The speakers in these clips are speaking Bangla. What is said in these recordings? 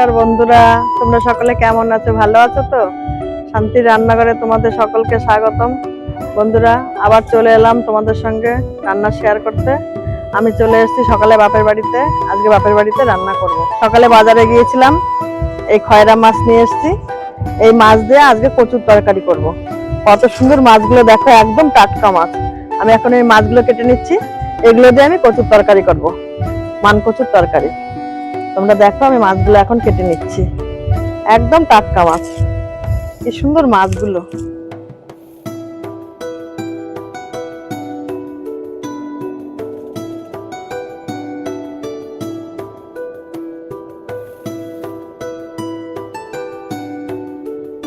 নমস্কার বন্ধুরা, তোমরা সকলে কেমন আছো? ভালো আছো তো? শান্তির রান্নাঘরে তোমাদের সকলকে স্বাগতম। বন্ধুরা, আবার চলে এলাম তোমাদের সঙ্গে রান্না শেয়ার করতে। আমি চলে এসেছি সকালে বাপের বাড়িতে, আজকে বাপের বাড়িতে রান্না করব। সকালে বাজারে গিয়েছিলাম, এই খয়রা মাছ নিয়ে এসেছি। এই মাছ দিয়ে আজকে কচুর তরকারি করব। কত সুন্দর মাছগুলো দেখো, একদম টাটকা মাছ। আমি এখন এই মাছগুলো কেটে নিচ্ছি। এগুলো দিয়ে আমি কচুর তরকারি করব। মান কচুর তরকারি। তোমরা দেখো, আমি মাছগুলো এখন কেটে নিচ্ছি। একদম টাটকা মাছ। কি সুন্দর মাছগুলো।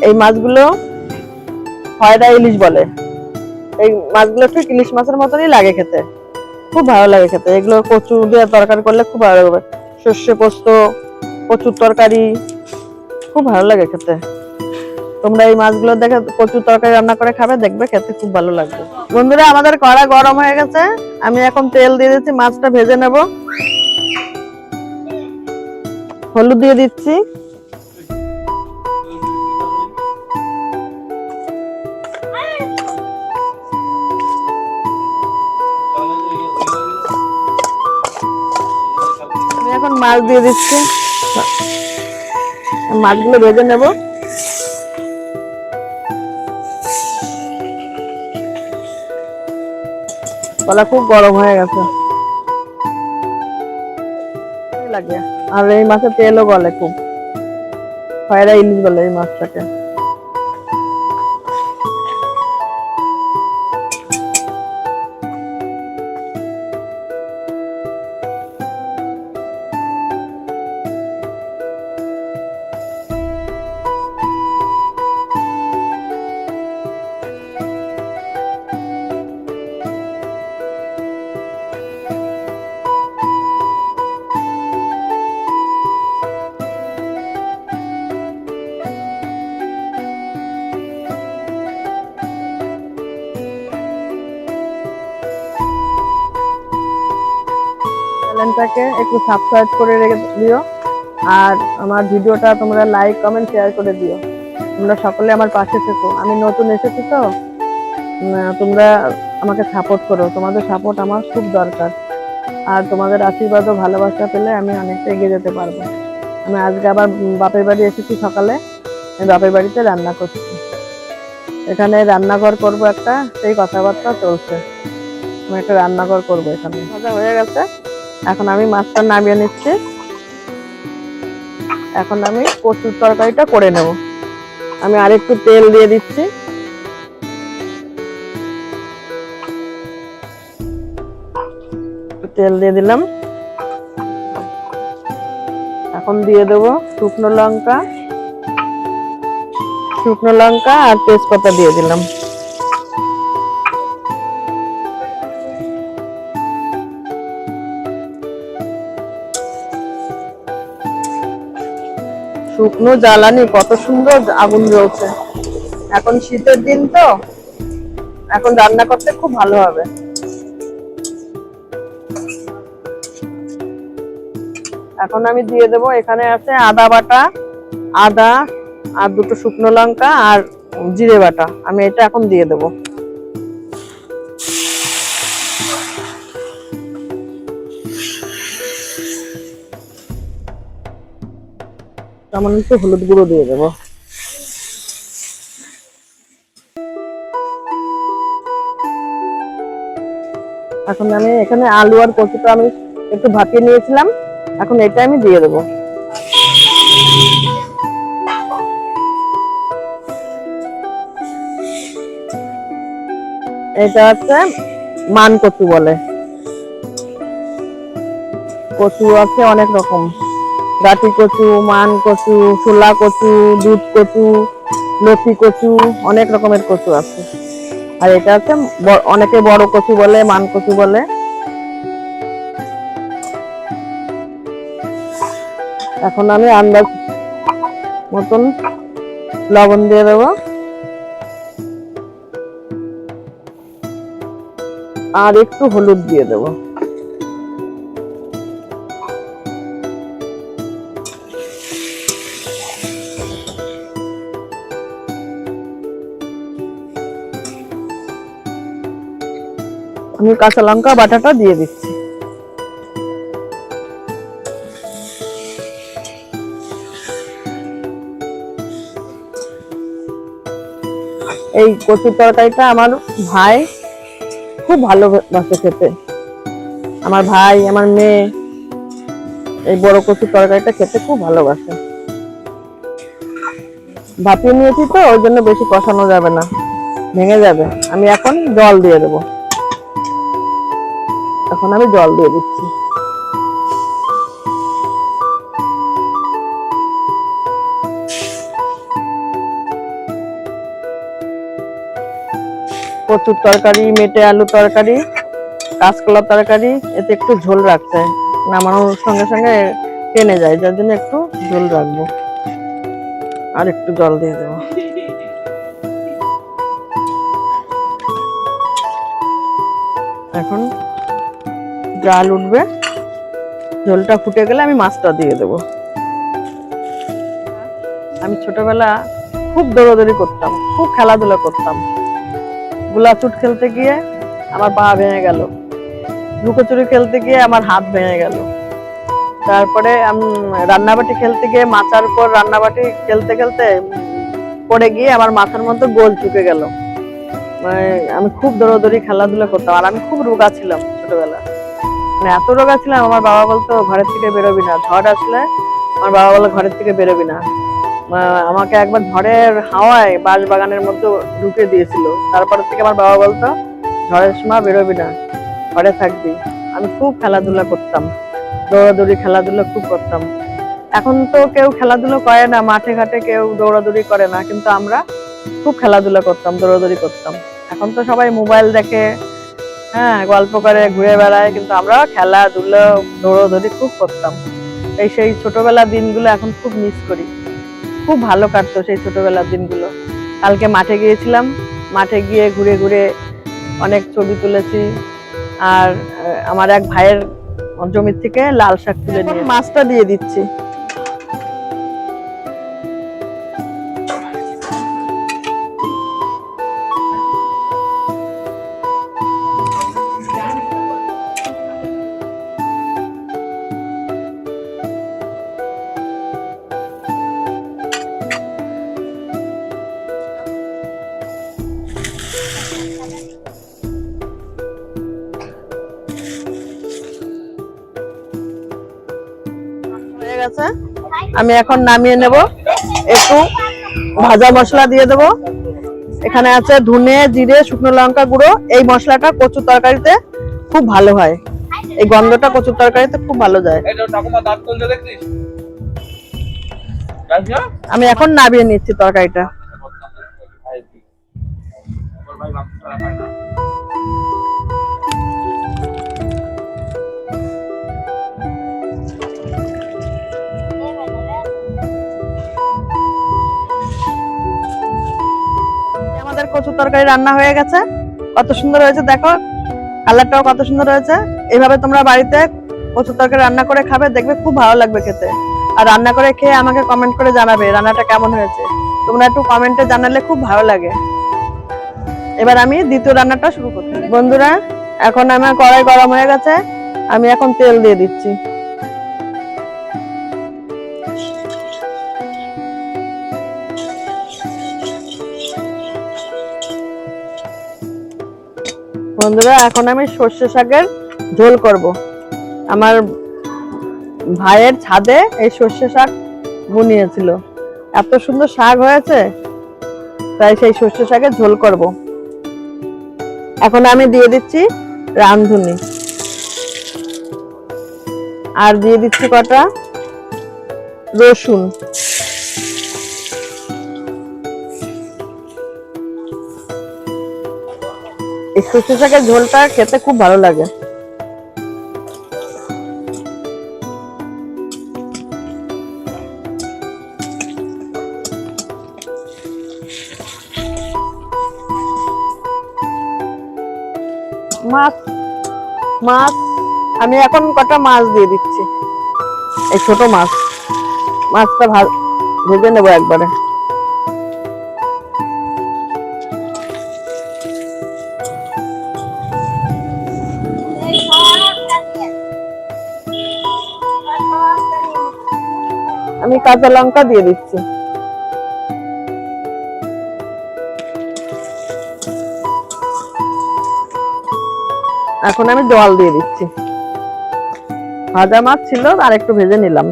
এই মাছগুলো হয়রা ইলিশ বলে। এই মাছগুলো ঠিক ইলিশ মাছের মতনই লাগে খেতে। খুব ভালো লাগে খেতে। এগুলো কচু দিয়ে তরকারি করলে খুব ভালো লাগবে সর্ষে পোস্ত, কচুর তরকারি, খুব ভালো লাগে খেতে। তোমরা এই মাছগুলো দেখে কচুর তরকারি রান্না করে খাবে, দেখবে খেতে খুব ভালো লাগবে। বন্ধুরা, আমাদের কড়া গরম হয়ে গেছে। আমি এখন তেল দিয়ে দিচ্ছি, মাছটা ভেজে নেব। হলুদ দিয়ে দিচ্ছি। এখন মাছ দিয়ে দিচ্ছি। মাছগুলো ভেজে নেব। কলা খুব গরম হয়ে গেছে। লাগে। আর এই মাছের তেলও গলে খুব। খয়রা ইলিশ বলে এই মাছটাকে। চ্যানেলটাকে একটু সাবস্ক্রাইব করে রেখে দিও। আর আমার ভিডিওটা তোমরা লাইক কমেন্ট শেয়ার করে দিও। তোমরা সকলে আমার পাশে থেকো। আমি নতুন এসেছি তো। তোমরা আমাকে সাপোর্ট করো। তোমাদের সাপোর্ট আমার খুব দরকার। আর তোমাদের আশীর্বাদ ও ভালোবাসা পেলে আমি অনেকটা এগিয়ে যেতে পারব। আমি আজকে আবার বাপের বাড়ি এসেছি সকালে। আমি বাপের বাড়িতে রান্না করছি। এখানে রান্নাঘর করব একটা। সেই কথাবার্তা চলছে। আমি একটা রান্নাঘর করব এখানে। হয়ে গেছে। এখন আমি মাছটা নামিয়ে নিচ্ছি। এখন আমি কচুর তরকারিটা করে নেব। আমি আরেকটু তেল দিয়ে দিচ্ছি। তেল দিয়ে দিলাম। এখন দিয়ে দেবো শুকনো লঙ্কা। শুকনো লঙ্কা আর তেজপাতা দিয়ে দিলাম। শুকনো জ্বালানি, কত সুন্দর আগুন জ্বলছে। এখন শীতের দিন তো, এখন রান্না করতে খুব ভালো হবে। এখন আমি দিয়ে দেবো, এখানে আছে আদা বাটা, আদা, আর দুটো শুকনো লঙ্কা, আর জিরে বাটা। আমি এটা এখন দিয়ে দেবো। একটু হলুদ গুঁড়ো দিয়ে দেবো। এখন আমি এখানে আলু আর কচুটা আমি একটু ভাপিয়ে নিয়েছিলাম, এখন এটা আমি দিয়ে দেবো। এটা হচ্ছে মান কচু বলে। কচু আছে অনেক রকম। গাটি কচু, মান কচু, ছোলা কচু, দুধ কচু লতি কচু, অনেক রকমের কচু আছে। আর এটা হচ্ছে অনেকে বড় কচু বলে, মান কচু বলে। এখন আমি আন্দাজ মতন লবণ দিয়ে দেবো। আর একটু হলুদ দিয়ে দেবো। আমি কাঁচা লঙ্কা, বাটাটা দিয়ে দিচ্ছি। এই কচুর তরকারিটা আমার ভাই খুব ভালোবাসে খেতে। আমার ভাই, আমার মেয়ে এই বড় কচুর তরকারিটা খেতে খুব ভালোবাসে। ভাপিয়ে নিয়েছি তো, ওই জন্য বেশি কষানো যাবে না। ভেঙে যাবে। আমি এখন জল দিয়ে দেবো। এখন আমি জল দিয়ে দিচ্ছি। কচুর তরকারি, মেটে আলু তরকারি, কাঁচকলা তরকারি, এতে একটু ঝোল রাখতে। নামানোর সঙ্গে সঙ্গে টেনে যায়, যার জন্য একটু ঝোল রাখব। আর একটু জল দিয়ে দেবো। এখন জাল উঠবে। ঝোলটা ফুটে গেলে আমি মাছটা দিয়ে দেবো। আমি ছোটবেলা খুব দৌড়াদৌড়ি করতাম, খুব খেলাধুলা করতাম। গোলাচুট খেলতে গিয়ে আমার পা ভেঙে গেল। লুকোচুরি খেলতে গিয়ে আমার হাত ভেঙে গেল। তারপরে আমি রান্নাবাটি খেলতে গিয়ে মাচার পর রান্নাবাটি খেলতে খেলতে পড়ে গিয়ে আমার মাথার মধ্যে গোল চুকে গেল। মানে আমি খুব দৌড়াদৌড়ি, খেলাধুলা করতাম। আর আমি খুব রোগা ছিলাম ছোটবেলা। মানে এত রোগা ছিলাম আমার বাবা বলতো, ঘরের থেকে বেরোবি না। ঝড় আসলে আমার বাবা বলে ঘরের থেকে বেরোবি না। আমাকে একবার ঝড়ের হাওয়ায় বাঁশ বাগানের মধ্যে ঢুকে দিয়েছিল। তারপর থেকে আমার বাবা বলতো, ঝড়ের সময় বেরোবি না, ঘরে থাকবি। আমি খুব খেলাধুলা করতাম, দৌড়াদৌড়ি খেলাধুলা খুব করতাম। এখন তো কেউ খেলাধুলো করে না, মাঠে ঘাটে কেউ দৌড়াদৌড়ি করে না, কিন্তু আমরা খুব খেলাধুলা করতাম, দৌড়াদৌড়ি করতাম। এখন তো সবাই মোবাইল দেখে হ্যাঁ গল্প করে ঘুরে বেড়ায় কিন্তু আমরা খেলাধুলো দৌড়াদৌড়ি খুব করতাম। এই সেই ছোটবেলার দিনগুলো এখন খুব মিস করি। খুব ভালো কাটতো সেই ছোটবেলার দিনগুলো। কালকে মাঠে গিয়েছিলাম মাঠে গিয়ে ঘুরে ঘুরে অনেক ছবি তুলেছি। আর আমার এক ভাইয়ের জমির থেকে লাল শাক তুলে নিয়ে মাছটা দিয়ে দিচ্ছি। আমি এখন নামিয়ে নেব। একটু ভাজা মশলা দিয়ে দেব। এখানে আছে ধুনে জিরে শুকনো লঙ্কা গুঁড়ো। এই মশলাটা কচুর তরকারিতে খুব ভালো হয়। এই গন্ধটা কচুর তরকারিতে খুব ভালো যায়। আমি এখন নামিয়ে নিচ্ছি তরকারিটা। কচুর তরকারি রান্না হয়ে গেছে। কত সুন্দর হয়েছে, দেখো। কালারটাও কত সুন্দর হয়েছে। এইভাবে তোমরা বাড়িতে কচুর তরকারি রান্না করে খাবে, দেখবে খুব ভালো লাগবে খেতে। আর রান্না করে খেয়ে আমাকে কমেন্ট করে জানাবে রান্নাটা কেমন হয়েছে। তোমরা একটু কমেন্টে জানালে খুব ভালো লাগে। এবার আমি দ্বিতীয় রান্নাটা শুরু করছি বন্ধুরা, এখন আমার কড়াই গরম হয়ে গেছে। আমি এখন তেল দিয়ে দিচ্ছি। বন্ধুরা, এখন আমি সর্ষে শাকের ঝোল করব। আমার ভাইয়ের ছাদে এই সর্ষে শাক বুনিয়েছিল। এত সুন্দর শাক হয়েছে, তাই সেই সর্ষে শাকের ঝোল করব। এখন আমি দিয়ে দিচ্ছি রামধুনি আর দিয়ে দিচ্ছি কটা রসুন। এই শাকের ঝোলটা খেতে খুব ভালো লাগে। মাছ মাছ, আমি এখন কটা মাছ দিয়ে দিচ্ছি। এই ছোট মাছ। মাছটা ভেজে নেব একবারে। কাঁচা লঙ্কা দিয়ে দিচ্ছি। এখন আমি জল দিয়ে দিচ্ছি। ভাজা মাছ ছিল, আর একটু ভেজে নিলাম।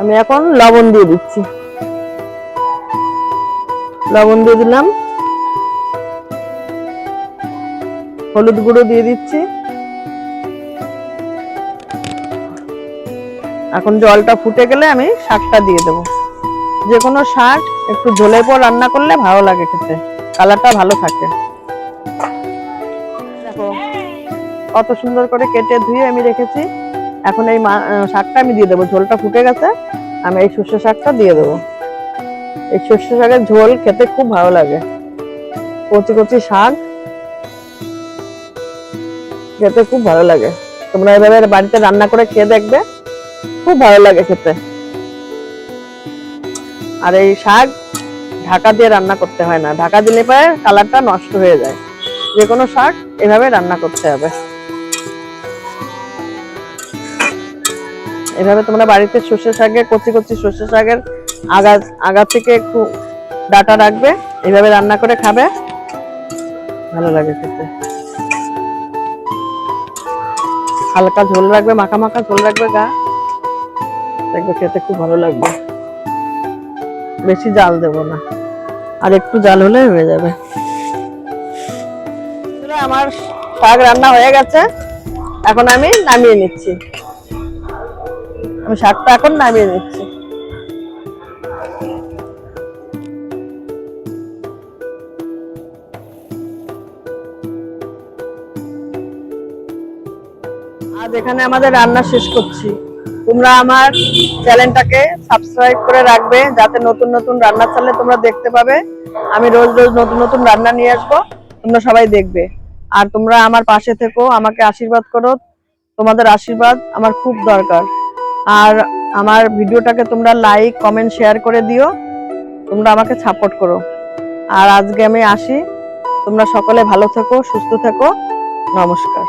আমি এখন লবণ দিয়ে দিচ্ছি। লবণ দিয়ে দিলাম। হলুদ গুঁড়ো দিয়ে দিচ্ছি। এখন জলটা ফুটে গেলে আমি শাকটা দিয়ে দেবো। যে কোনো শাক একটু ঝোলের পর রান্না করলে ভালো লাগে খেতে। কালারটা ভালো থাকে। কত সুন্দর করে কেটে ধুয়ে আমি রেখেছি। এখন এই শাকটা আমি দিয়ে দেবো। ঝোলটা ফুটে গেছে। আমি এই সর্ষে শাকটা দিয়ে দেবো। এই সর্ষে শাকের ঝোল খেতে খুব ভালো লাগে। কচি কচি শাক খেতে খুব ভালো লাগে। তোমরা এভাবে বাড়িতে রান্না করে খেয়ে দেখবে, খুব ভালো লাগে খেতে। আর এই শাক ঢাকা দিয়ে রান্না করতে হয় না। ঢাকা দিলে পরে কালারটা নষ্ট হয়ে যায়। যে কোনো শাক এভাবে রান্না করতে হবে। এভাবে তোমরা বাড়িতে সর্ষে শাকের কচি কচি সর্ষে শাকের আগা আগা থেকে একটু ডাটা রাখবে এইভাবে রান্না করে খাবে। ভালো লাগে খেতে। হালকা ঝোল রাখবে, মাখা মাখা ঝোল রাখবে গা। দেখবে খেতে খুব ভালো লাগবে। বেশি জাল দেব না। আর একটু জাল হলে হয়ে যাবে। আমার শাক রান্না হয়ে গেছে। এখন আমি নামিয়ে নিচ্ছি। আমি শাকটা এখন নামিয়ে নিচ্ছি। আজ এখানে আমাদের রান্না শেষ করছি। তোমরা আমার চ্যানেলটাকে সাবস্ক্রাইব করে রাখবে, যাতে নতুন নতুন রান্না চালে তোমরা দেখতে পাবে। আমি রোজ রোজ নতুন নতুন রান্না নিয়ে আসব, তোমরা সবাই দেখবে। আর তোমরা আমার পাশে থেকো, আমাকে আশীর্বাদ করো। তোমাদের আশীর্বাদ আমার খুব দরকার। আর আমার ভিডিওটাকে তোমরা লাইক কমেন্ট শেয়ার করে দিও। তোমরা আমাকে সাপোর্ট করো। আর আজকে আমি আসি। তোমরা সকলে ভালো থেকো, সুস্থ থেকো। নমস্কার।